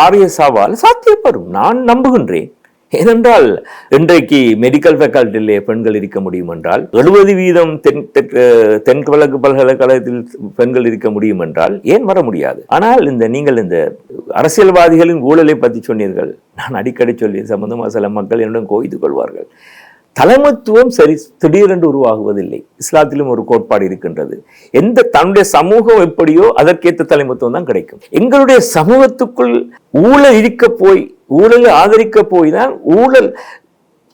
ஆர்எஸ்ஆவால் சாத்தியப்படும். நான் நம்புகின்றேன். ஏனென்றால் இன்றைக்கு மெடிக்கல் ஃபேக்கல்ட்டியிலே பெண்கள் இருக்க முடியும் என்றால் எழுபது வீதம் தென் தெற்கு- தென்கிழக்கு பல்கலைக்கழகத்தில் பெண்கள் இருக்க முடியும் என்றால் ஏன் வர முடியாது? ஆனால் இந்த நீங்கள் இந்த அரசியல்வாதிகளின் ஊழலை பற்றி சொன்னீர்கள். நான் அடிக்கடி சொல்லி சம்பந்தமாக சில மக்கள் என்னிடம் கோய்த்து கொள்வார்கள். தலைமத்துவம் சரி திடீரென்று உருவாகுவதில்லை. இஸ்லாத்திலும் ஒரு கோட்பாடு இருக்கின்றது. எந்த தன்னுடைய சமூகம் எப்படியோ அதற்கேற்ற தலைமத்துவம் தான் கிடைக்கும். எங்களுடைய சமூகத்துக்குள் ஊழல் இழிக்க போய் ஊழலை ஆதரிக்க போய் தான் ஊழல்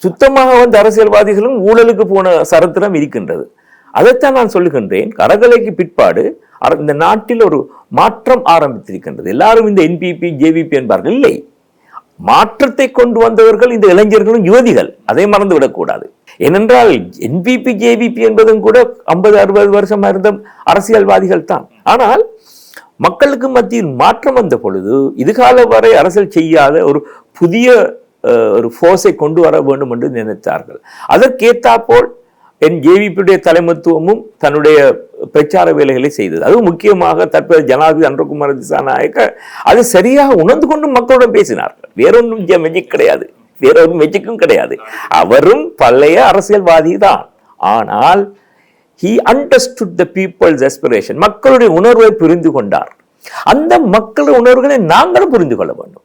சுத்தமாக வந்த அரசியல்வாதிகளும் ஊழலுக்கு போன சரித்திரம் இருக்கின்றது. அதைத்தான் நான் சொல்லுகின்றேன். கடகலைக்கு பிற்பாடு இந்த நாட்டில் ஒரு மாற்றம் ஆரம்பித்திருக்கின்றது. எல்லாரும் இந்த என்பிபி ஜேவிபி என்பார்கள். இல்லை. மாற்றத்தை கொண்டு வந்தவர்கள் இந்த இளைஞர்களும் யுவதிகள். அதை மறந்து விடக்கூடாது. ஏனென்றால் என்பிபி ஜேவிபி என்பதும் கூட ஐம்பது அறுபது வருஷமா இருந்த அரசியல்வாதிகள் தான். ஆனால் மக்களுக்கு மத்தியில் மாற்றம் வந்த பொழுது இதுகால வரை அரசியல் செய்யாத ஒரு புதிய ஒரு ஃபோர்ஸை கொண்டு வர வேண்டும் என்று நினைத்தார்கள். அதற்கேத்தாப்போல் என் ஜேவிபியுடைய தலைமத்துவமும் தன்னுடைய பிரச்சார வேலைகளை செய்தது. அதுவும் முக்கியமாக தற்போது ஜனாதிபதி அன்றகுமார திசாநாயக்க அது சரியாக உணர்ந்து கொண்டு மக்களுடன் பேசினார்கள். வேறொன்றும் மெஜிக் கிடையாது. வேறொரு மெஜிக்கும் கிடையாது. அவரும் பழைய அரசியல்வாதி தான். ஆனால் he understood the people's aspiration மக்களுடைய உணர்வை புரிந்து கொண்டார். அந்த மக்கள் உணர்வுகளை நாங்களும் புரிந்து கொள்ள வேண்டும்.